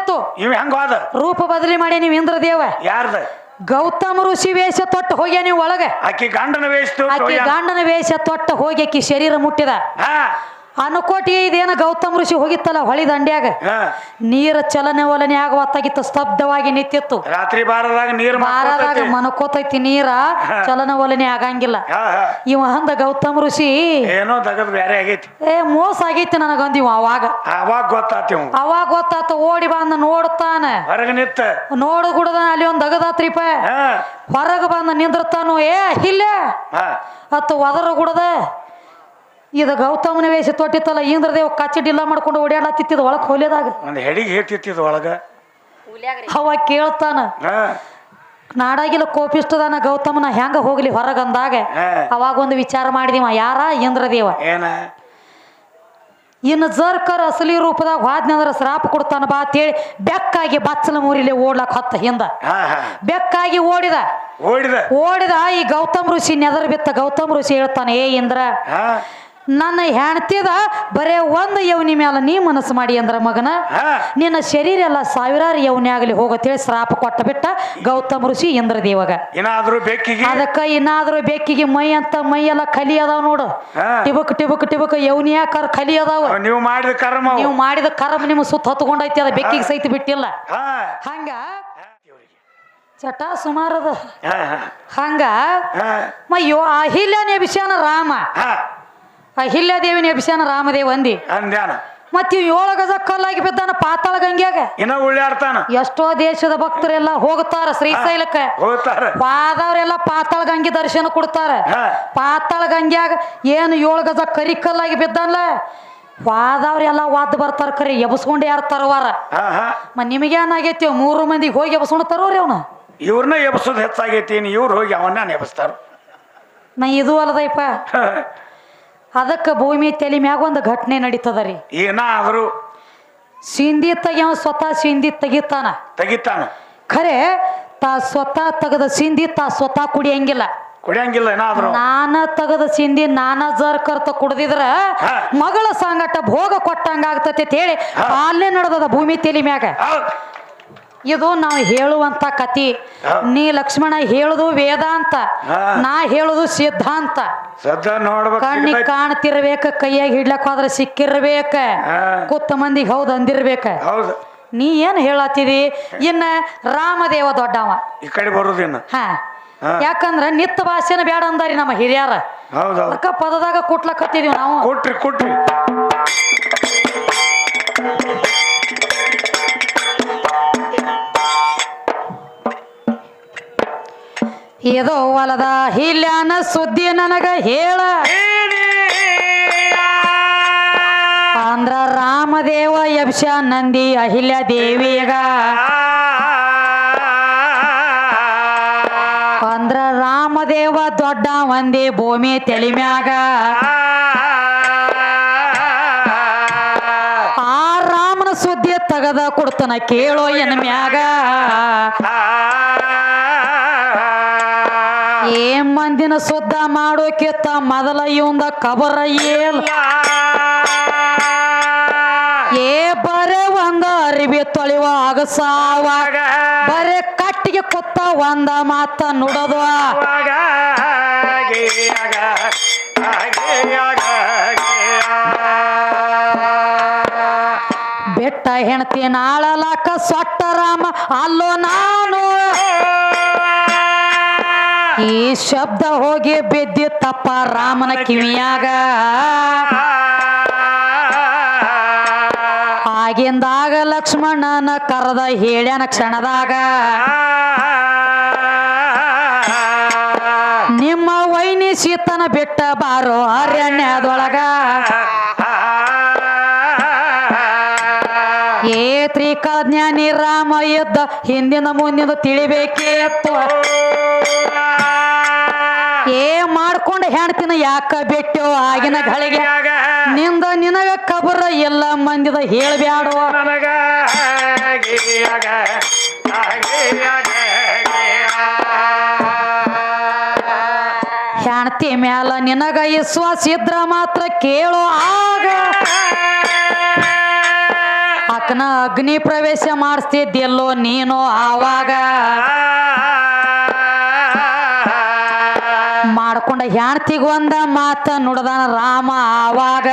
ಹೋದಿತ್ತು ಇವ್ ಹೆಂಗ ಹೋದ? ರೂಪ ಬದಲಿ ಮಾಡಿ ನೀವು ಇಂದ್ರದೇವ. ಯಾರ್ದ? ಗೌತಮ ಋಷಿ ವೇಷ ತೊಟ್ಟು ಹೋಗಿ ನೀವು ಒಳಗೆ. ಆಕಿ ಗಂಡನ ಆಕಿ ಗಂಡನ ವೇಷ ತೊಟ್ಟು ಹೋಗಿ ಆಕಿ ಶರೀರ ಮುಟ್ಟಿದ. ಅನುಕೋಟಿ ಇದೇನ ಗೌತಮ ಋಷಿ ಹೋಗಿತ್ತಲ್ಲ ಹೊಳಿ ದಂಡ್ಯಾಗ? ನೀರ ಚಲನೆ ಒಲನೆ ಆಗುವತ್ತಾಗಿತ್ತು ಸ್ತಬ್ಧವಾಗಿ ನಿಂತಿತ್ತು. ರಾತ್ರಿ ಬಾರದಾಗ ನೀರ್ ಬಾರದಾಗ. ಮನಕೋತೈತಿ ನೀರ ಚಲನ ಒಲನೆ ಆಗಂಗಿಲ್ಲ. ಇವ ಅಂದ ಗೌತಮ ಋಷಿ ಏನೋ ತಗದ್ ಬ್ಯಾರೆ ಆಗೈತಿ. ಏ ಮೋಸ ಆಗೈತಿ ಇವ ಅವಾಗ. ಅವಾಗ ಗೊತ್ತಾತಿ ಅವಾಗ ಗೊತ್ತಾತ ಓಡಿ ಬಂದ ನೋಡ್ತಾನೆ. ಹೊರಗೆ ನಿತ್ತ ನೋಡು ಗುಡದ ಅಲ್ಲಿ ಒಂದ್ ಅಗದಾತ್ರಿಪ ಹೊರಗ ಹೊರಗೆ ಬಂದ ನಿಂದ್ರತಾನು ಏ ಇಲ್ಲೇ. ಅತ್ತ ಅತ್ತು ಒದರ ಗುಡದ ಇದು ಗೌತಮನ ವೇಷ ತೊಟ್ಟಿತ್ತಲ್ಲ ಇಂದ್ರದೇವ್ ಕಚ್ಚಿ ಡಿಲ್ಲ ಮಾಡ್ಕೊಂಡು ಓಡಾಡತ್ತಿತ್ತಿದ ಒಳಗ್ ಹೊಲಿದಾಗ ಒಂದು ಹೆಡಿಗೆ ಹೇತಿತ್ತಿದ್ ಒಳಗ. ಅವ ಕೇಳ್ತಾನ ನಾಡಾಗಿಲ್ಲ ಕೋಪಿಸ್ತದಾನ ಗೌತಮನ ಹೆಂಗ ಹೋಗ್ಲಿ ಹೊರಗಂದಾಗ. ಅವಾಗ ಒಂದು ವಿಚಾರ ಮಾಡಿದಿವ ಯಾರ? ಇಂದ್ರದೇವ. ಏನ? ಇನ್ನು ಜರ್ಕರ್ ಅಸಲಿ ರೂಪದಾಗ ಅಂದ್ರೆ ಶ್ರಾಪ ಕೊಡ್ತಾನ ಬಾ ಅಂತೇಳಿ ಬೆಕ್ಕಾಗಿ ಬಚ್ಚಲ ಮೂರಿಲೆ ಓಡ್ಲಕ್ ಹೊತ್ತ ಹಿಂದ. ಹಾ ಹಾ. ಬೆಕ್ಕಾಗಿ ಓಡಿದ. ಓಡಿದ. ಓಡಿದ ಈ ಗೌತಮ್ ಋಷಿ ನೆದರ್ ಬಿತ್ತ ಗೌತಮ್ ಋಷಿ ಹೇಳ್ತಾನೆ ಏ ಇಂದ್ರ ಹಾ. ನನ್ನ ಹೆಣ್ತಿದ ಬರೇ ಒಂದು ಯವನಿ ಮ್ಯಾಲ ನೀ ಮನಸ್ಸು ಮಾಡಿ ಅಂದ್ರ ಮಗನ ನಿನ್ನ ಶರೀರ ಎಲ್ಲ ಸಾವಿರಾರು ಯವನಿ ಆಗಲಿ ಹೋಗತ್ತೇಳಿ ಶ್ರಾಪ ಕೊಟ್ಟ ಬಿಟ್ಟ ಗೌತಮ ಋಷಿ ಏನಾದ್ರೂ ಬೆಕ್ಕಿಗೆ ಅದಕ್ಕ ಇನ್ನಾದ್ರೂ ಬೆಕ್ಕಿಗೆ ಮೈ ಅಂತ ಮೈ ಎಲ್ಲ ಕಲಿ ಅದಾವ ನೋಡು. ಟಿಬಕ್ ಟಿಬಕ್ ಟಿಬಕ್ ಯವನಿ ಯಾಕಾರ ಕಲಿ ಅದಾವ? ನೀವು ಮಾಡಿದ ಕರ್ಮ. ನೀವು ಮಾಡಿದ ಕರ್ಮ ನಿಮ್ಮ ಸುತ್ತ ಹತ್ಕೊಂಡೈತಿ ಅದ ಬೆಕ್ಕಿಗೆ ಸಹಿತ ಬಿಟ್ಟಿಲ್ಲ. ಹಂಗ ಚಟ ಸುಮಾರದ ಹಂಗ ಅಯ್ಯೋ ಮಯ್ಯೋ ಅಹಿಲ್ಯನ ಎಬಿಸ್ಯಾನ ರಾಮ. ಅಹಿಲ್ಯದೇವಿನ ಎಬ್ಸ್ಯಾನ ರಾಮದೇವ ಅಂದಿ. ಅಂದ್ಯಾನ? ಇವ್ ಏಳು ಗಜ ಕಲ್ಲಾಗಿ ಬಿದ್ದಾನ ಪಾತಾಳ ಗಂಗ್ಯಾಗ. ಇನ್ನ ಉಳ್ಳಾಡ್ತಾನ ಎಷ್ಟೋ ದೇಶದ ಭಕ್ತರೆಲ್ಲ ಹೋಗ್ತಾರ ಶ್ರೀಶೈಲಕ್ಕ ಹೋಗ್ತಾರ ಪಾದವ್ರೆಲ್ಲ ಪಾತಾಳ ಗಂಗೆ ದರ್ಶನ ಕೊಡ್ತಾರ. ಪಾತಾಳ ಗಂಗ್ಯಾಗ ಏನು ಏಳು ಗಜ ಕರಿ ಕಲ್ಲಾಗಿ ಬಿದ್ದಾನಲ್ಲ ವಾದವ್ರೆಲ್ಲ ವಾದ್ ಬರ್ತಾರ ಕರಿ ಎಬ್ಸ್ಕೊಂಡು ಯಾರು ತರವಾರ? ಮ ನಿಮಗೇನಾಗೈತಿ ಮೂರು ಮಂದಿಗೆ ಹೋಗಿ ಎಬ್ಸ್ಕೊಂಡು ತರೋರಿ ಅವನ? ಇವ್ರನ್ನ ಎಬ್ಸೋದ್ ಹೆಚ್ಚಾಗೈತಿ ಇವ್ರು ಹೋಗಿ ಅವನ್ನ ಎಬ್ಸ್ತಾರ ನಾ ಇದು ಅಲ್ಲದೈಪ ಅದಕ್ಕೆ ಭೂಮಿ ತಲೆ ಮ್ಯಾಗ ಒಂದು ಘಟನೆ ನಡೀತದ ರೀ ಏನಾದ್ರು ಸಿಂಧಿ ತೆಗಿಯವ ಸ್ವತಃ ಸಿಂಧಿ ತೆಗಿತಾನ. ತೆಗಿತಾನ. ಖರೆ ತಾ ಸ್ವತಃ ತೆಗದ ಸಿಂಧಿ ತಾ ಸ್ವತಃ ಕುಡಿಯಂಗಿಲ್ಲ. ಕುಡಿಯಂಗಿಲ್ಲ ಏನಾದ್ರು ನಾನ ತೆಗದ ಸಿಂಧಿ ನಾನ ಜರ್ ಕರ್ತ ಕುಡಿದಿದ್ರ ಮಗಳ ಸಂಗಟ ಭೋಗ ಕೊಟ್ಟಂಗ ಆಗ್ತತಿ ಅಂತ ಹೇಳಿ ಅಲ್ಲೇ ನಡೆದದ ಭೂಮಿ ತಲೆ ಮ್ಯಾಗ. ಇದು ನಾವು ಹೇಳುವಂತ ಕತಿ ನೀ ಲಕ್ಷ್ಮಣ ಹೇಳುದು ವೇದಾಂತ. ನಾ ಹೇಳುದು ಸಿದ್ಧಾಂತ ನೋಡ್ಬೇಕು ಕಣ್ಣಿಗೆ. ಕಾಣ್ತಿರ್ಬೇಕ ಕೈಯಾಗಿ ಹಿಡ್ಲಕ್ ಹೋದ್ರ ಸಿಕ್ಕಿರ್ಬೇಕ. ಹಾ. ಕುತ್ತ ಮಂದಿಗೆ ಹೌದು ಅಂದಿರ್ಬೇಕ. ಹೌದು. ನೀ ಏನ್ ಹೇಳತ್ತಿದಿ ಇನ್ನ ರಾಮದೇವ ದೊಡ್ಡವ. ಈ ಕಡೆ ಬರುದಿನ್ನ ಹಾ. ಹಾ. ಯಾಕಂದ್ರ ನಿತ್ಯ ಭಾಷೆನ ಬೇಡ ಅಂದಾರಿ ನಮ್ಮ ಹಿರಿಯರ. ಅದಕ್ಕ ಪದದಾಗ ಕುಟ್ಲಕತ್ತಿದೀವಿ ನಾವು. ಕೊಟ್ರಿ ಕೊಟ್ರಿ. ಏದೋ ಹೊಲದ ಹಿಲ್ಯಾನ ಸುದ್ದಿ ನನಗ ಹೇಳ. ಅಂದ್ರ ರಾಮದೇವ ಯಕ್ಷ ನಂದಿ ಅಹಿಲ್ಯ ದೇವಿಗ ಅಂದ್ರ ರಾಮದೇವ ದೊಡ್ಡ ಒಂದೇ ಭೂಮಿ ತೆಲಿಮ್ಯಾಗ. ಆ ರಾಮನ ಸುದ್ದಿ ತಗದ ಕೊಡ್ತನ ಕೇಳೋ ಎನ್ ಮ್ಯಾಗ ಮಂದಿನ ಶುದ್ಧ ಮಾಡೋಕಿತ್ತ ಮೊದಲ ಇವಂದ ಕಬರ ಏಲ್ ಏ ಬರೇ ಒಂದ ಅರಿವಿ ತೊಳಿವ ಅಗಸಾವ. ಬರೇ ಕಟ್ಟಿಗೆ ಕುತ್ತ ಒಂದ ಮಾತ ನುಡದು. ಬೆಟ್ಟ ಹೆಣತಿ ನಾಳಲಾಕ ಸೊಟ್ಟ ರಾಮ, ಅಲ್ಲೋ ನಾನು. ಈ ಶಬ್ದ ಹೋಗಿ ಬಿದ್ದಿತ್ತಪ್ಪ ರಾಮನ ಕಿವಿಯಾಗ. ಆಗಿಂದಾಗ ಲಕ್ಷ್ಮಣನ ಕರೆದ ಹೇಳ್ಯಾನ ಕ್ಷಣದಾಗ. ನಿಮ್ಮ ವೈನಿ ಸೀತನ ಬಿಟ್ಟ ಬಾರೋ ಅರಣ್ಯದೊಳಗ. ಏ ತ್ರಿಕಾಜ್ಞಾನಿ ರಾಮ ಯುದ್ಧ ಹಿಂದಿನ ಮುಂದಿನ ತಿಳಿಬೇಕೇತ್ತು ಹೆಣ್ತಿನ ಯಾಕ ಬಿಟ್ಟೋ ಆಗಿನ ಗಳಿಗೆ? ನಿಂದ ನಿನಗ ಕಬರ ಎಲ್ಲ ಮಂದಿದ ಹೇಳ್ಬ್ಯಾಡೋ? ಹೆಂಡತಿ ಹೆಣ್ತಿ ಮ್ಯಾಲ ನಿನಗ ವಿಶ್ವಾಸ ಇದ್ರ ಮಾತ್ರ ಕೇಳೋ ಆಗ. ಅಕ್ಕನ ಅಗ್ನಿ ಪ್ರವೇಶ ಮಾಡಿಸ್ತಿದ್ದೆಲ್ಲೋ ನೀನು ಆವಾಗ? ಮಾಡ್ಕೊಂಡ ಹೆಣ್ತಿಗ್ ಒಂದ ಮಾತ ನೋಡದಾನ ರಾಮ ಆವಾಗ.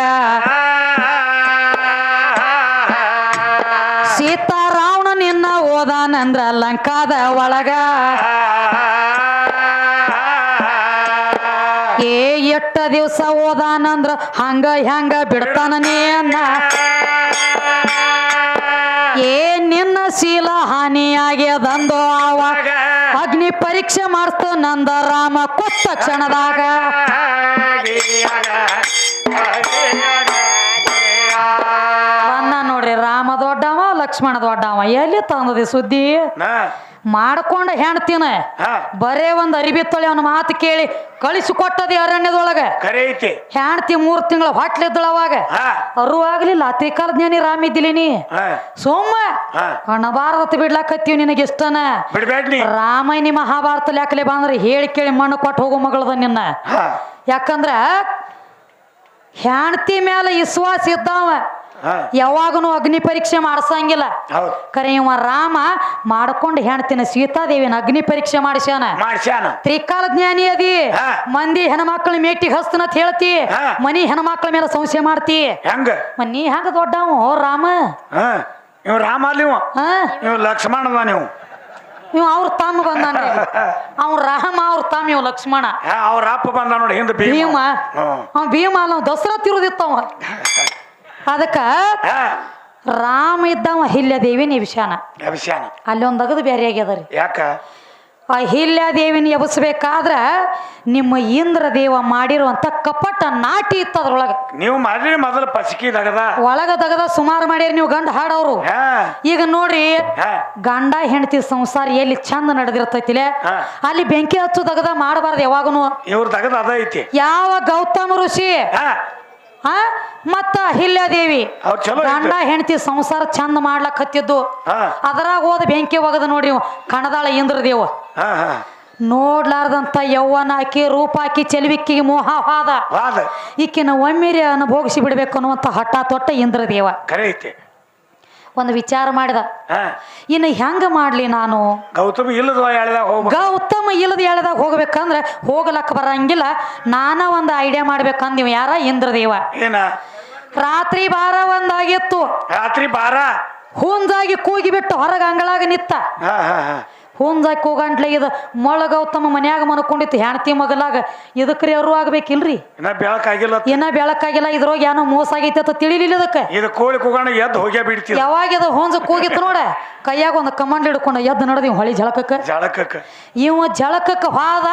ಸೀತಾರಾವಣ ನಿನ್ನ ಓದಾನಂದ್ರ ಲಂಕಾದ ಒಳಗ. ಏ ಎಟ್ಟ ದಿವಸ ಓದಾನಂದ್ರ ಹಂಗ ಹೆಂಗ ಬಿಡ್ತಾನ ನೀನ್ನ ಏ ನಿನ್ನ ಶೀಲ ಹಾನಿಯಾಗ್ಯದಂದು ಆವಾಗ. ಅಗ್ನಿ ಪರೀಕ್ಷೆ ಮಾಡಿಸ್ತು ನಂದ ರಾಮ ಕೊತ್ತ ಕ್ಷಣದಾಗ. ಬಂದ ನೋಡ್ರಿ, ರಾಮ ದೊಡ್ಡವ, ಲಕ್ಷ್ಮಣ ದೊಡ್ಡವ, ಎಲ್ಲಿ ತಂದದಿ ಸುದ್ದಿ? ಮಾಡ್ಕೊಂಡ ಹೆಣ್ತಿನ ಬರೇ ಒಂದ್ ಅರಿಬಿ ತೊಳಿ ಅವನ ಮಾತು ಕೇಳಿ ಕಳಿಸಿ ಕೊಟ್ಟದಿ ಅರಣ್ಯದೊಳಗ ಹೆಣ್ತಿ ಮೂರ್ ತಿಂಗಳ ಹೊಟ್ಲಿದ್ದಳ ಅವಾಗ. ಹಾ. ಅರು ಆಗ್ಲಿಲ್ಲ ತ್ರಿಕಾಲ ಜ್ಞಾನಿ ರಾಮ ಇದ್ದಿಲಿ ನೀ. ಹಾ. ಸೋಮ ಹಾ. ಅಣಬಾರದತ್ ಬಿಡ್ಲಾಕತ್ತೀವಿ ನಿನಗೆ ಇಷ್ಟನ. ರಾಮಾಯಣಿ ಮಹಾಭಾರತ ಲೆಕ್ಕಲೆ ಬಂದ್ರೆ ಹೇಳಿ ಕೇಳಿ ಮಣ್ಣು ಕೊಟ್ಟು ಹೋಗೋ ಮಗಳದ ನಿನ್ನ. ಯಾಕಂದ್ರ ಹೆಣ್ತಿ ಮೇಲೆ ವಿಶ್ವಾಸ ಇದ್ದಾವ. ಯಾವಾಗನು ಅಗ್ನಿ ಪರೀಕ್ಷೆ ಮಾಡಿಸಂಗಿಲ್ಲ. ಕರೆ ಇವ ರಾಮ ಮಾಡ್ಕೊಂಡು ಹೆಣ್ತಿನ ಸೀತಾದೇವಿನ ಅಗ್ನಿ ಪರೀಕ್ಷೆ ಮಾಡಿಸ್ಯಾನ. ತ್ರಿಕಾಲ ಜ್ಞಾನಿ ಅದಿ. ಮಂದಿ ಹೆಣ್ಮಕ್ಳ ಮೇಟಿಗೆ ಹಸ್ತನತ್ ಹೇಳ್ತಿ. ಮನಿ ಹೆಣ್ಮಕ್ಳ ಮೇಲೆ ಸಂಶಯ ಮಾಡ್ತಿ. ನೀ ಹಂಗ ದೊಡ್ಡವ? ರಾಮ. ಇವ್ ರಾಮ ಲಕ್ಷ್ಮಣ ಇವ? ಲಕ್ಷ್ಮಣದ ನೀವು ಇವ ಅವ್ರ ತಮ್ಮ ಬಂದಾನ. ಅವ್ ರಾಮ ಅವ್ರ ತಮ್ಮ ಇವ್ ಲಕ್ಷ್ಮಣ. ಅವ್ರ ಅಪ್ಪ ಬಂದ ನೋಡಿ ಹಿಂದೆ ಭೀಮ. ಅವ್ ಭೀಮ ಅಲ್ಲ ದಸರಾ ಇರೋದಿತ್ತವ ಅದಕ್ಕ ರಾಮ ಇದ್ದವ ಅಹಿಲ್ಯಾದೇವಿನ ನಿವಿಶಾನ ಅಭಿಷಾನ ಅಲ್ಲಿ ಒಂದು ಅಗದು ಬೇರೆ ಆಗ್ಯದ ರೀ. ಯಾಕ? ಅಹಿಲ್ಯಾದೇವಿನ ಎಬಸ್ಬೇಕಾದ್ರ ನಿಮ್ಮ ಇಂದ್ರ ದೇವ ಮಾಡಿರುವಂತ ಕಪಟ ನಾಟಿ ಇತ್ತು ಅದ್ರೊಳಗ. ನೀವು ಮಾಡ್ರಿ ಮೊದಲು ಪಸಿಕಿ ದಗದ ಒಳಗ ತಗದ ಸುಮಾರು ಮಾಡ್ಯಾರ ನೀವು ಗಂಡ ಹಾಡವ್ರು. ಈಗ ನೋಡ್ರಿ ಗಂಡ ಹೆಂಡತಿ ಸಂಸಾರ ಎಲ್ಲಿ ಚಂದ ನಡೆದಿರ್ತೈತಿಲೆ ಅಲ್ಲಿ ಬೆಂಕಿ ಹಚ್ಚು ತಗದ ಮಾಡಬಾರ್ದು ಯಾವಾಗನು. ಇವ್ರ ದಗದ ಅದ ಐತಿ. ಯಾವ ಗೌತಮ ಋಷಿ ಆ? ಮತ್ತ ಅವ್ರು ಚಲೋ ಗಂಡ ಹೆಂಡತಿ ಸಂಸಾರ ಚಂದ ಮಾಡ್ಲಕ್ ಹತ್ತಿದ್ದು. ಹಾ. ಅದರಾಗ ಹೋದ ಬೆಂಕಿ ಒಗದ ನೋಡಿ ಕಣದಾಳ ಇಂದ್ರದೇವ. ಹಾ ಹಾ. ನೋಡ್ಲಾರ್ದಂತ ಯೌವನ ಆಕಿ ರೂಪ ಆಕಿ ಚೆಲುವಿಕ್ಕಿಗೆ ಮೋಹ ವಾದ ಈಕಿನ ಒಮ್ಮೆರೆ ಅನುಭೋಗಿಸಿ ಬಿಡ್ಬೇಕು ಅನ್ನುವಂತ ಹಠ ತೊಟ್ಟ ಇಂದ್ರದೇವ. ಕರೆ ಐತಿ. ಒಂದು ವಿಚಾರ ಮಾಡಿದ. ಹಾ. ಇನ್ನು ಹೆಂಗ ಮಾಡ್ಲಿ ನಾನು? ಗೌತಮ್ ಇಲ್ಲದ ಹೋಗ್ಬೇಕು? ಗೌತಮ ಇಲ್ಲದ ಹೇಳದಾಗ ಹೋಗ್ಬೇಕಂದ್ರೆ ಹೋಗ್ಲಕ್ಕ ಬರಂಗಿಲ್ಲ. ನಾನ ಒಂದು ಐಡಿಯಾ ಮಾಡ್ಬೇಕಂದಿವ ಯಾರ? ಇಂದ್ರದೇವ. ಏನ? ರಾತ್ರಿ ಬಾರ ಒಂದಾಗಿತ್ತು. ರಾತ್ರಿ ಬಾರ? ಹೂಂಜಾಗಿ ಕೂಗಿ ಬಿಟ್ಟು ಹೊರಗ ಅಂಗಳಾಗ ನಿತ್ತ. ಹಾ ಹಾ ಹಾ. ಹುಂಜಾಗಿ ಕೂಗಂಟ್ಲೆ ಇದು ಮೊಳಗ ತಮ್ಮ ಮನ್ಯಾಗ ಮನಕೊಂಡಿತ್ತು ಹೆಣ್ತಿ ಮಗಲಾಗ. ಇದಕ್ರಿ ಅವರು ಆಗ್ಬೇಕಿಲ್ರಿ? ಇನ್ನ ಬೆಳಕಾಗಿಲ್ಲ ಇನ್ನ ಬೆಳಕಾಗಿಲ್ಲ ಇದ್ರೊಳಗೆ ಏನೋ ಮೋಸ ಆಗೈತೆ ಅಂತ ತಿಳಿಲಿಲ್ಲ ಇದಕ್ಕೆ. ಇದು ಕೋಳಿ ಕೂಗಣ ಎದ್ದು ಹೋಗೇ ಬಿಡ್ತೀವಿ ಯಾವಾಗ ಇದು ಹುಂಜ ಕೂಗಿತ್ತು ನೋಡ? ಕೈಯಾಗ ಒಂದು ಕಮಾಂಡ್ ಹಿಡ್ಕೊಂಡು ಎದ್ದು ನಡೆದಿ ಹೊಳಿ ಜಳಕಕ್ಕ. ಜಳಕಕ್ಕ. ಇವ ಜಳಕಕ್ಕ ಹಾದ.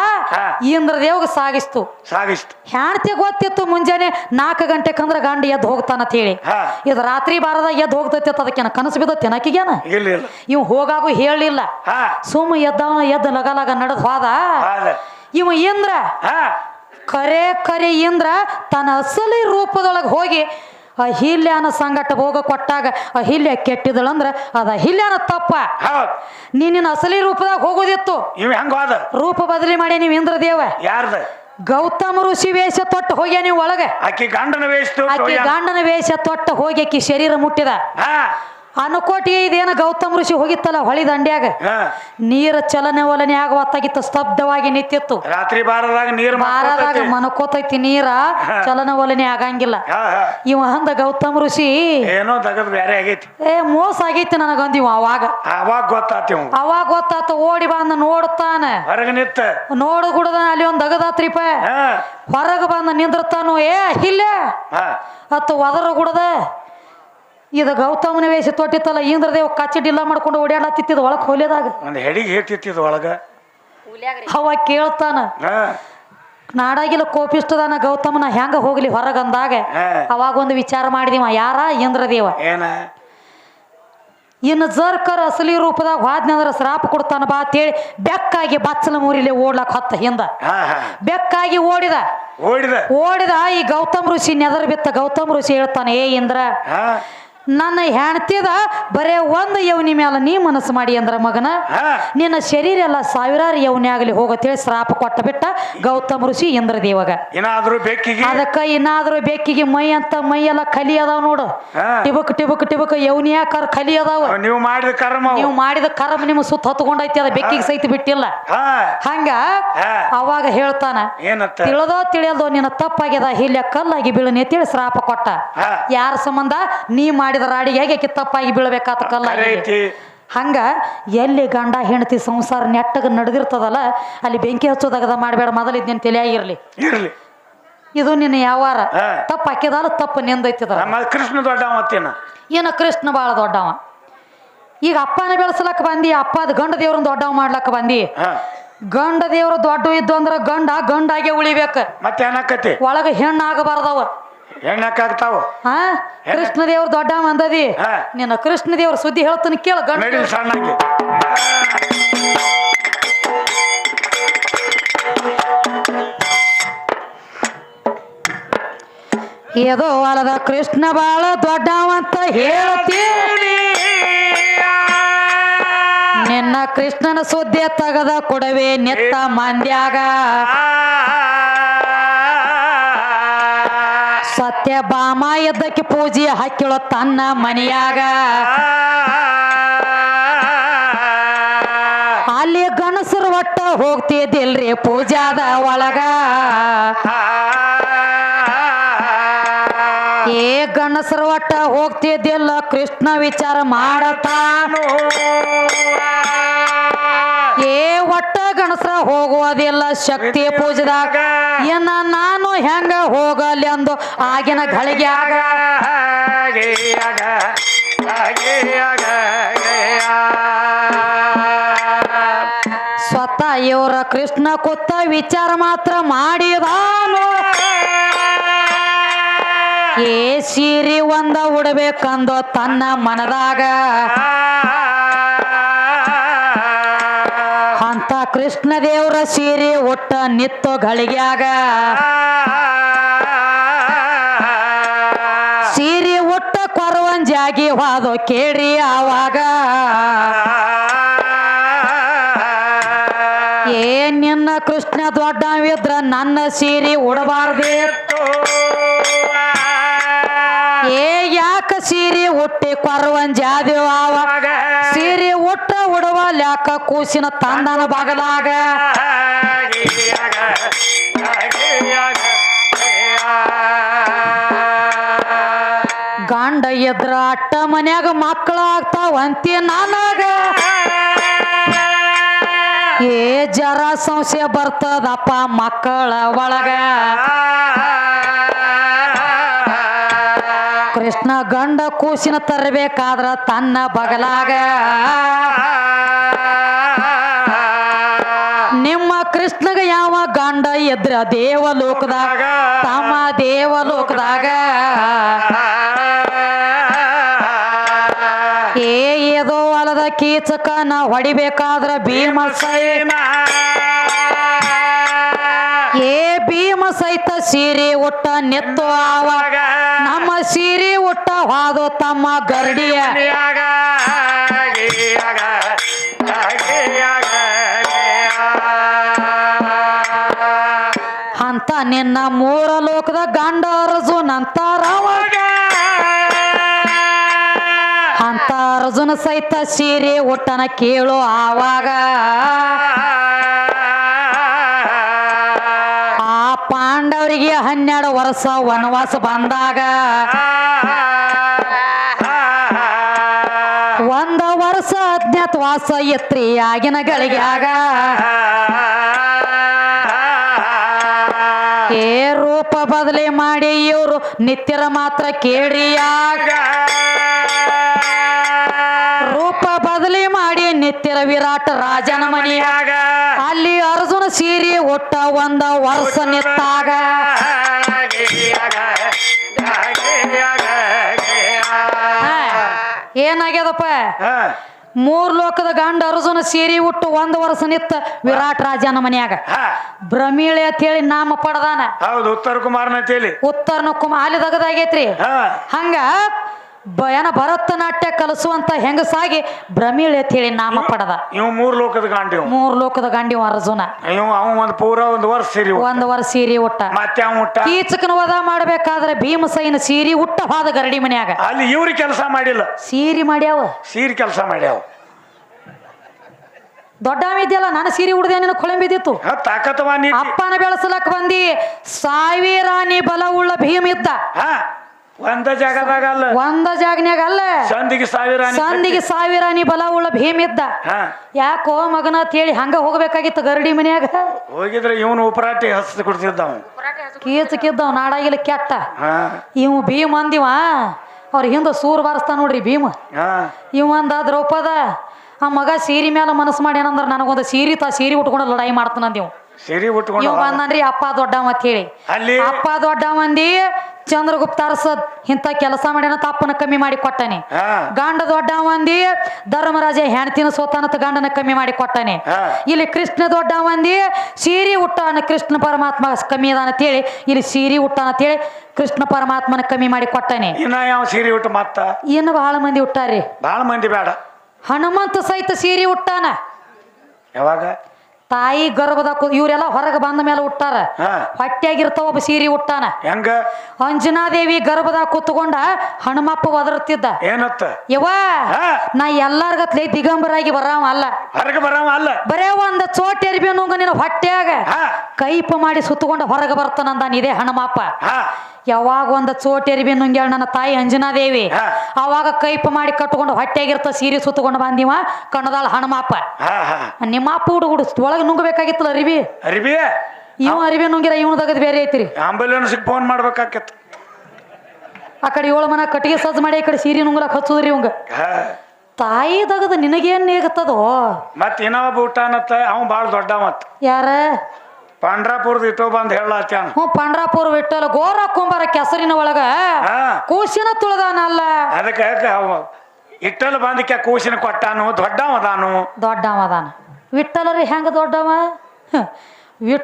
ಇಂದ್ರ ದೇವ್ಗ ಸಾಗಿಸ್ತು. ಸಾಗಿಸ್ತು. ಹೆಣ್ತಿ ಗೊತ್ತಿತ್ತು ಮುಂಜಾನೆ ನಾಲ್ಕು ಗಂಟೆಕಂದ್ರ ಗಂಡ ಎದ್ದು ಹೋಗ್ತಾನ ಹೇಳಿ. ಇದು ರಾತ್ರಿ ಬಾರದಾಗ ಎದ್ದು ಹೋಗ್ತೈತಿ ಅದಕ್ಕೆ ಅದಕ್ಕೇನ ಕನಸು ಬಿದ್ದ ಆಕಿಗೇನ ಇಲ್ಲ ಇವ್ ಹೋಗಾಗು ಹೇಳಿಲ್ಲ ಸುಮ್ಮ ಎದ್ದವನ ಎದ್ದ ಲಗ ಲಗ ನಡೆದ್ ಹೋದ. ಇವ ಇಂದ್ರ ಕರೆ ಕರೆ ಇಂದ್ರ ತನ್ನ ಅಸಲಿ ರೂಪದೊಳಗೆ ಹೋಗಿ ಅಹಿಲ್ಯಾನ ಸಂಗಟ ಹೋಗ ಕೊಟ್ಟಾಗ ಅಹಿಲ್ಯ ಕೆಟ್ಟಿದಳಂದ್ರ ಅದ ಅಹಿಲ್ಯಾನ ತಪ್ಪ. ನೀನಿನ ಅಸಲಿ ರೂಪದಾಗ ಹೋಗೋದಿತ್ತು. ರೂಪ ಬದಲಿ ಮಾಡಿ ನೀವು ಇಂದ್ರ ದೇವ. ಗೌತಮ ಋಷಿ ವೇಷ ತೊಟ್ಟು ಹೋಗ್ಯ ನೀವು ಒಳಗೆ. ಆಕಿ ಗಂಡನ ವೇಷ ಆಕಿ ಗಂಡನ ವೇಷ ತೊಟ್ಟ ಹೋಗಿ ಆಕಿ ಶರೀರ ಮುಟ್ಟಿದ. ಹಾ ಇದೇನು ಗೌತಮ ಋಷಿ ಹೋಗಿತ್ತಲ್ಲ ಹೊಳಿ ದಂಡ್ಯಾಗ? ನೀರ ಚಲನೆ ಆಗ ಆಗುವತ್ತಾಗಿತ್ತು ಸ್ತಬ್ಧವಾಗಿ ನಿಂತಿತ್ತು. ರಾತ್ರಿ ಬಾರದಾಗ ನೀರ್ ಬಾರದಾಗ ಮನಕೋತೈತಿ ನೀರ ಚಲನೆ ಚಲನವಲನೆ ಆಗಂಗಿಲ್ಲ. ಇವ ಅಂದ ಗೌತಮ ಋಷಿ ಏನೋ ತಗದ್ ಬೇರೆ ಆಗೈತಿ. ಏ ಮೋಸ ಆಗೈತಿ ನನಗಂದಿವ ಅವಾಗ. ಅವಾಗ ಗೊತ್ತಾತ ಇವ್ ಅವಾಗ ಗೊತ್ತಾತ ಓಡಿ ಬಂದ ನೋಡ್ತಾನ. ಹೊರಗ ನಿತ್ತ ನೋಡು ಗುಡದ ಅಲ್ಲಿ ಒಂದ್ ತಗದಾತ್ರಿಪ ಹೊರಗ ಬಂದ ನಿಂದ್ರತಾನು ಏ ಇಲ್ಲೇ. ಅತ್ತ ಅತ್ತು ಒದರ ಗುಡದ ಇದು ಗೌತಮನ ವೇಷ ತೊಟ್ಟಿತ್ತಲ್ಲ ಇಂದ್ರದೇವ್ ಕಚ್ಚಿ ಡಿಲ್ಲ ಮಾಡ್ಕೊಂಡು ಓಡಾಡತ್ತಿತ್ತಿದ್ ಒಳಗ್ ಹೊಲಿದಾಗ ಒಂದು ಹೆಡಿಗೆ ಹೇಟಿತ್ತಿದ್ ಒಳಗ. ಅವ ಕೇಳ್ತಾನ. ಹಾ. ನಾಡಾಗಿಲ್ಲ ಕೋಪಿಷ್ಟದಾನ ಗೌತಮನ ಹೆಂಗ ಹೋಗ್ಲಿ ಹೊರಗಂದಾಗ ಅವಾಗ ಒಂದು ವಿಚಾರ ಮಾಡಿದೀವ ಯಾರ? ಇಂದ್ರದೇವ. ಏನ? ಇನ್ನು ಜರ್ಕರ್ ಅಸಲಿ ರೂಪದಾಗ ಹೋದ್ನಂದ್ರ ಶ್ರಾಪ ಕೊಡ್ತಾನ ಬಾ ಅಂತೇಳಿ ಬೆಕ್ಕಾಗಿ ಬಚ್ಚಲ ಮೂರಿಲಿ ಓಡ್ಲಕ್ ಹತ್ತ ಹಿಂದ. ಹಾ ಹಾ. ಬೆಕ್ಕಾಗಿ ಓಡಿದ. ಓಡಿದ. ಓಡಿದ ಈ ಗೌತಮ್ ಋಷಿ ನೆದರ್ ಬಿತ್ತ ಗೌತಮ್ ಋಷಿ ಹೇಳ್ತಾನೆ ಏ ಇಂದ್ರ ಹಾ. ನನ್ನ ಹೆಣ್ತಿದ ಬರೇ ಒಂದು ಯವ್ನಿ ಮ್ಯಾಲ ನೀ ಮನಸ್ಸು ಮಾಡಿ ಅಂದ್ರ ಮಗನ ನಿನ್ನ ಶರೀರ ಎಲ್ಲ ಸಾವಿರಾರು ಯವ್ನಿ ಆಗಲಿ ಹೋಗತ್ತೇಳಿ ಶ್ರಾಪ ಕೊಟ್ಟ ಬಿಟ್ಟ ಗೌತಮ ಋಷಿ ಇಂದ್ರದೇವಗ. ಅದಕ್ಕ ಇನ್ನಾದ್ರೂ ಬೆಕ್ಕಿಗೆ ಮೈ ಅಂತ ಮೈ ಎಲ್ಲ ಕಲಿ ಅದಾವ ನೋಡು. ಟಿಬುಕ್ ಟಿಬಕ್ ಟಿಬಕ್ ಟಿಬಕ್ ಯವ್ನಿ ಯಾಕಾರ ಕಲಿ ಅದಾವ? ನೀವು ಮಾಡಿದ ಕರ್ಮ. ನೀವು ಮಾಡಿದ ಕರ್ಮ ನಿಮ್ ಸುತ್ತ ಹತ್ಕೊಂಡೈತಿ ಅದ ಬೆಕ್ಕಿಗೆ ಸಹಿತ ಬಿಟ್ಟಿಲ್ಲ. ಹಂಗ. ಅವಾಗ ಹೇಳ್ತಾನ ತಿಳಿದೋ ತಿಳಿಯಲ್ದೋ ನಿನ್ನ ತಪ್ಪಾಗ್ಯದ ಹಿಲ್ಯ ಕಲ್ಲಾಗಿ ಬೀಳನಿ ಅಂತೇಳಿ ಶ್ರಾಪ ಕೊಟ್ಟ. ಯಾರ ಸಂಬಂಧ? ನೀ ಮಾಡಿದ ರಾಡಿಗೆ ಹೇಗೆ ತಪ್ಪಾಗಿ ಬೀಳ್ಬೇಕಾತ ಕಲ್ಲ ಹಂಗ. ಎಲ್ಲಿ ಗಂಡ ಹೆಂಡತಿ ಸಂಸಾರ ನೆಟ್ಟಗ ನಡೆದಿರ್ತದಲ್ಲ ಅಲ್ಲಿ ಬೆಂಕಿ ಹಚ್ಚೋದಾಗದ ಮಾಡಬೇಡ ಮೊದಲು ಇದನ್ನ ನಿನ್ ತಲೆಯಾಗಿರ್ಲಿ ಇರ್ಲಿ. ಇದು ನಿನ್ನ ಯಾವಾರ ತಪ್ಪ ಹಾಕಿದಾಲ ತಪ್ಪು ನಿಂದೈತಿದ ಕೃಷ್ಣ ದೊಡ್ಡವ ಏನ ಕೃಷ್ಣ ಬಾಳ ದೊಡ್ಡವ. ಈಗ ಅಪ್ಪನ ಬೆಳೆಸಲಕ್ಕ ಬಂದಿ ಅಪ್ಪ ಅದ ಗಂಡ ದೇವ್ರನ್ನ ದೊಡ್ಡವ ಮಾಡ್ಲಕ್ಕ ಬಂದಿ. ಗಂಡ ದೇವ್ರ ದೊಡ್ಡ ಇದ್ದು ಅಂದ್ರ ಗಂಡ ಗಂಡಾಗೆ ಉಳಿಬೇಕು. ಮತ್ತೆ ಒಳಗ ಹೆಣ್ಣು ಆಗಬಾರ್ದವ ಹೆಣ್ಣಕ್ಕಾಗ್ತಾವ ಹಾ ಕೃಷ್ಣ ದೇವ್ರ ದೊಡ್ಡವ ಅಂದದಿ. ಹಾ. ನಿನ್ನ ಕೃಷ್ಣದೇವ್ರ ಸುದ್ದಿ ಹೇಳ್ತಾನೆ ಕೇಳ ಗಂಡ ಏದೋ ಹೊಲದ ಕೃಷ್ಣ ಬಾಳ ದೊಡ್ಡವ ಅಂತ ಹೇಳ್ತೀವಿ ನಿನ್ನ ಕೃಷ್ಣನ ಸುದ್ದಿ ತಗದ ಕೊಡವೆ ನೆತ್ತ ಮಂದ್ಯಾಗ. ಸತ್ಯ ಬಾಮ ಎದ್ದಕ್ಕೆ ಪೂಜೆ ಹಾಕಿಳೋ ತನ್ನ ಮನೆಯಾಗ. ಅಲ್ಲಿ ಗಣಸರು ಒಟ್ಟ ಹೋಗ್ತಿದ್ದಿಲ್ರಿ ಪೂಜಾದ ಒಳಗ. ಏ ಗಣಸರು ಒಟ್ಟ ಹೋಗ್ತಿದ್ದಿಲ್ಲ, ಕೃಷ್ಣ ವಿಚಾರ ಮಾಡತಾನು ಹೋಗುವುದಿಲ್ಲ ಶಕ್ತಿ ಪೂಜೆದಾಗ. ಏನ ನಾನು ಹೆಂಗ ಹೋಗಲಿ ಅಂದು ಆಗಿನ ಗಳಿಗ್ಯಾಗ ಸ್ವತಃ ಇವರ ಕೃಷ್ಣ ಕೊತ್ತ ವಿಚಾರ ಮಾತ್ರ ಮಾಡಿದಾನು. ಏ ಸೀರೆ ಒಂದ ಉಡಬೇಕಂದು ತನ್ನ ಮನದಾಗ. ಕೃಷ್ಣ ದೇವರ ಸೀರೆ ಒಟ್ಟ ನಿತ್ತು ಗಳಿಗ್ಯಾಗ ಸೀರೆ ಒಟ್ಟ ಕೊರವಂಜಾಗಿ ಹೋದು ಕೇಳ್ರಿ ಆವಾಗ. ಏನ್ ನಿನ್ನ ಕೃಷ್ಣ ದೊಡ್ಡವಿದ್ರ ನನ್ನ ಸೀರೆ ಉಡಬಾರ್ದೇ? ಏ ಯಾಕ ಸೀರೆ ಉಟ್ಟಿ ಕೊರವಂಜಾದಿವ ಆವಾಗ? ಸೀರೆ ಉಡವ ಲ್ಯಾಕ ಕೂಸಿನ ತಂದನ ಬಾಗಲಾಗ. ಗಂಡ ಎದ್ರ ಅಟ್ಟ ಮನ್ಯಾಗ ಮಕ್ಕಳಾಗ್ತಾವ ಅಂತಿ ನನಗ. ಏ ಜರ ಸಂಶಯ ಬರ್ತದಪ್ಪ ಮಕ್ಕಳ ಒಳಗ. ಕೃಷ್ಣ ಗಂಡ ಕೂಸಿನ ತರಬೇಕಾದ್ರ ತನ್ನ ಬಗಲಾಗ. ನಿಮ್ಮ ಕೃಷ್ಣಗ ಯಾವ ಗಂಡ ಎದ್ರ ದೇವಲೋಕದಾಗ ತಮ್ಮ ದೇವಲೋಕದಾಗ ಏ, ಏದೋ ಹೊಲದ ಕೀಚಕನ ಹೊಡಿಬೇಕಾದ್ರ ಭೀಮ ಸಹಿತ ಸೀರೆ ಒಟ್ಟ ನೆತ್ತು ಆವಾಗ ನಮ್ಮ ಸೀರೆ ಒಟ್ಟ ಹಾದು ತಮ್ಮ ಗರಡಿಯ. ಅಂತ ನಿನ್ನ ಮೂರ ಲೋಕದ ಗಂಡ ಅರ್ಜುನ್ ಅಂತಾರವಾಗ ಅಂತ ಅರ್ಜುನ ಸಹಿತ ಸೀರೆ ಒಟ್ಟನ ಕೇಳು ಆವಾಗ. ಪಾಂಡವರಿಗೆ ಹನ್ನೆರಡು ವರ್ಷ ವನವಾಸ ಬಂದಾಗ. ಒಂದ ವರ್ಷ ಅಜ್ಞಾತವಾಸ ಎತ್ರಿ ಆಗಿನ ಗಳಿಗ್ಯಾಗ ಏ ರೂಪ ಬದಲಿ ಮಾಡಿ ಇವರು ನಿತ್ಯರ ಮಾತ್ರ ಕೇಳಿಯಾಗ. ರೂಪ ಬದಲಿ ಮಾಡಿ ನಿತ್ಯರ ವಿರಾಟ್ ರಾಜನ ಮನೆಯಾಗ. ಅಲ್ಲಿ ಅರ್ಜುನ ಸೀರಿ ಒಟ್ಟ ಒಂದ ವರ್ಷ ನಿತ್ತಾಗ ಏನಾಗ್ಯದಪ್ಪ? ಮೂರ್ ಲೋಕದ ಗಂಡ ಅರ್ಜುನ ಸೀರಿ ಉಟ್ಟು ಒಂದ್ ವರ್ಷ ನಿತ್ತ ವಿರಾಟ್ ರಾಜನ ಮನ್ಯಾಗ. ಭ್ರಮೀಳೆ ಅಂತ ಹೇಳಿ ನಾಮ ಪಡದಾನ. ಹೌದು ಉತ್ತರ ಕುಮಾರ್ನ ಉತ್ತರನ ಕುಮ ಅಲ್ಲಿ ದಗದಾಗೈತ್ರಿ. ಹಂಗ ಬಯನ ಭರತನಾಟ್ಯ ಕಲಿಸುವಂತ ಹೆಂಗಸಾಗಿ ಭ್ರಮಿಳ್ ಅಂತ ಹೇಳಿ ನಾಮ ಪಡದ. ಇವ್ ಮೂರ್ ಲೋಕದ ಗಾಂಡಿ. ಮೂರ್ ಲೋಕದ ಗಾಂಡಿ ಅರ್ಜುನ. ಇವ್ ಅವ ಒಂದ್ ಪೂರ ಒಂದ್ ವರ್ಷ ಸೀರಿ ಹುಟ್ಟ. ಒಂದ್ ವರ್ಷ ಸೀರೆ ಉಟ್ಟ ಮತ್ತೆ ಅವ ಉಟ್ಟ ಕೀಚಕನ ವಧ ಮಾಡ್ಬೇಕಾದ್ರೆ ಭೀಮಸೈನ ಸೀರಿ ಉಟ್ಟ ಹಾದ ಗರಡಿ ಮನ್ಯಾಗ. ಅಲ್ಲಿ ಇವ್ರಿ ಕೆಲಸ ಮಾಡಿಲ್ಲ. ಸೀರಿ ಮಾಡ್ಯಾವ? ಸೀರಿ ಕೆಲಸ ಮಾಡ್ಯಾವ. ದೊಡ್ಡ ಇದೆಯಲ್ಲ ನಾನು ಸೀರೆ ಉಡದೆ ನಿನ್ನ ಕೊಳಂಬಿದ್ದಿತ್ತು ಅಪ್ಪನ ಬೆಳೆಸಲಕ್ ಬಂದಿ ಸಾವಿರಾನಿ ಬಲವುಳ್ಳ ಭೀಮ್ ಇದ್ದ. ಒಂದ ಜಾಗದಾಗ ಅಲ್ಲ. ಒಂದ ಜಾಗನ್ಯಾಗ ಅಲ್ಲ. ಸಂದಿಗೆ ಸಾವಿರ ನೀ ಬಲ ಸಾವಿರಾನಿ ಉಳ್ಳ ಭೀಮ್ ಇದ್ದ. ಯಾಕೋ ಮಗನ ಅಂತ ಹೇಳಿ ಹಂಗ ಹೋಗ್ಬೇಕಾಗಿತ್ತು ಗರಡಿ ಮನ್ಯಾಗ. ಹೋಗಿದ್ರೆ ಇವನು ಉಪರಾಟಿ ಹಸ್ತ ಕೊಡ್ತಿದ್ದ ಅವ ಕೀಚಕಿದ್ದವ್ ನಾಡಾಗಿಲ್ಲ ಕೆಟ್ಟ. ಇವ್ ಭೀಮ್ ಅಂದಿವ? ಅವ್ರ ಹಿಂದ ಸೂರ್ ಬಾರಿಸ್ತಾ ನೋಡ್ರಿ ಭೀಮ್. ಇವ್ ಇವ ಅಂದ ದ್ರೌಪದ ಆ ಮಗ ಸೀರೆ ಮೇಲೆ ಮನಸ್ಸು ಮಾಡಿ ಏನಂದ್ರ ನನಗೊಂದು ಸೀರೆ ತಾ ಸೀರೆ ಉಟ್ಕೊಂಡು ಲಡಾಯಿ ಮಾಡ್ತಾನಂದಿವ್ ಸೀರಿ ಉಟ್ಕೊಂಡು ಇವ್ ಬಂದನ್ರಿ ಅಪ್ಪ ದೊಡ್ಡವ ಅಂತ ಹೇಳಿ. ಅಪ್ಪ ದೊಡ್ಡ ಮಂದಿ ಚಂದ್ರಗುಪ್ತ ಅರಸದ್ ಇಂಥ ಕೆಲಸ ಮಾಡ್ಯಾನ ತಪ್ಪನ ಕಮ್ಮಿ ಮಾಡಿ ಕೊಟ್ಟಾನೆ. ಗಂಡ ದೊಡ್ಡ ಮಂದಿ ಧರ್ಮರಾಜ ಹೆಣ್ತಿನ ಸೋತಾನತ ಗಂಡನ ಕಮ್ಮಿ ಮಾಡಿ ಕೊಟ್ಟಾನೆ. ಇಲ್ಲಿ ಕೃಷ್ಣ ದೊಡ್ಡ ಮಂದಿ ಸೀರಿ ಉಟ್ಟಾನ ಕೃಷ್ಣ ಪರಮಾತ್ಮ ಕಮ್ಮಿ ಅದ ಅಂತೇಳಿ. ಇಲ್ಲಿ ಸೀರಿ ಉಟ್ಟಾನ ಅಂತೇಳಿ ಕೃಷ್ಣ ಪರಮಾತ್ಮನ ಕಮ್ಮಿ ಮಾಡಿ ಕೊಟ್ಟಾನೆ. ಇನ್ನ ಯಾವ ಸೀರಿ ಉಟ್ಟು ಮತ್ತ? ಇನ್ನು ಬಹಳ ಮಂದಿ ಹುಟ್ಟಾರಿ ಬಹಳ ಮಂದಿ ಬೇಡ ಹನುಮಂತ ಸಹಿತ ಸೀರಿ ಹುಟ್ಟಾನ ಯಾವಾಗ? ತಾಯಿ ಗರ್ಭದ ಇವರೆಲ್ಲ ಹೊರಗೆ ಬಂದ ಮೇಲೆ ಹುಟ್ಟಾರ. ಹೊಟ್ಟೆಯಾಗಿರ್ತಾವ ಒಬ್ಬ ಸೀರೆ ಹುಟ್ಟಾನ. ಹೆಂಗ? ಅಂಜನಾದೇವಿ ಗರ್ಭದಾಗ ಕೂತ್ಕೊಂಡ ಹನುಮಪ್ಪ ಒದರ್ತಿದ್ದ. ಏನತ್ತ? ಯವ ನಾ ಎಲ್ಲಾರ್ಗತ್ಲೆ ದಿಗಂಬರಾಗಿ ಬರಾವ ಅಲ್ಲ. ಹೊರಗೆ ಬರಾವ ಅಲ್ಲ. ಬರೇ ಒಂದ್ ಚೋಟ್ ಎರ್ಬಿ ನುಂಗ ನಿನ್ನ ಹೊಟ್ಟೆಯಾಗ ಕೈಪ ಮಾಡಿ ಸುತ್ತಕೊಂಡ ಹೊರಗೆ ಬರ್ತಾನಂದ ಇದೇ ಹನುಮಪ್ಪ. ಯಾವಾಗ ಒಂದು ಚೋಟೆರಿ ಬಿ ನುಂಗ್ಯಾಳ ನನ್ನ ತಾಯಿ ಅಂಜನಾದೇವಿ. ದೇವಿ ಅವಾಗ ಕೈಪ್ ಮಾಡಿ ಕಟ್ಕೊಂಡು ಹೊಟ್ಟೆಗಿರ್ತ ಸೀರೆ ಸುತ್ತಕೊಂಡು ಬಂದಿವ ಕಣದಾಳ ಹಣಮಾಪ. ಹಾ ಹಾ. ನಿಮ್ಮ ಅಪ್ಪ ಹುಡುಗುಡು ಒಳಗೆ ನುಂಗಬೇಕಾಗಿತ್ತಲ್ಲ ಅರಿವಿ ಅರಿವಿ ಇವ ಅರಿವಿ ನುಂಗಿರ ಇವನ್ ತಗದ್ ಬೇರೆ ಐತ್ರಿ. ಆಂಬುಲೆನ್ಸ್ಗೆ ಫೋನ್ ಮಾಡ್ಬೇಕಾಕಿತ್ತು ಆ ಕಡೆ ಏಳು ಮನ ಕಟ್ಟಿಗೆ ಸಜ್ಜು ಮಾಡಿ ಈ ಕಡೆ ಸೀರೆ ನುಂಗ್ಲಕ್ ಹಚ್ಚುದ್ರಿ ಇವಂಗ. ತಾಯಿ ತಗದು ನಿನಗೇನ್ ನೇಗತ್ತದೋ? ಮತ್ ಇನ್ನೊಬ್ಬ ಅನ್ನತ್ತ ಅವ್ ಬಾಳ ದೊಡ್ಡ ಮತ್ ಯಾರ? ಪಾಂಡ್ರಾಪುರದ ಇಟ್ಟು ಬಂದ್ ಹೇಳತ್ಯಾನ ಹ್ಞೂ ಪಾಂಡ್ರಾಪುರ ಬಿಟ್ಟಲ್ಲ ಗೋರ ಕುಂಬಾರ ಕೆಸರಿನ ಒಳಗ ಹಾ. ಕೂಸಿನ ತುಳದಾನಲ್ಲ ಅದಕ್ಕೆ ಇಟ್ಟಲ್ ಬಂದಕ್ಕೆ ಕೂಸಿನ ಕೊಟ್ಟಾನು ದೊಡ್ಡವ ಅದಾನು ದೊಡ್ಡವ ಅದಾನ ವಿಠಲರಿ ಹೆಂಗ ದೊಡ್ಡವ? ವಿಠ್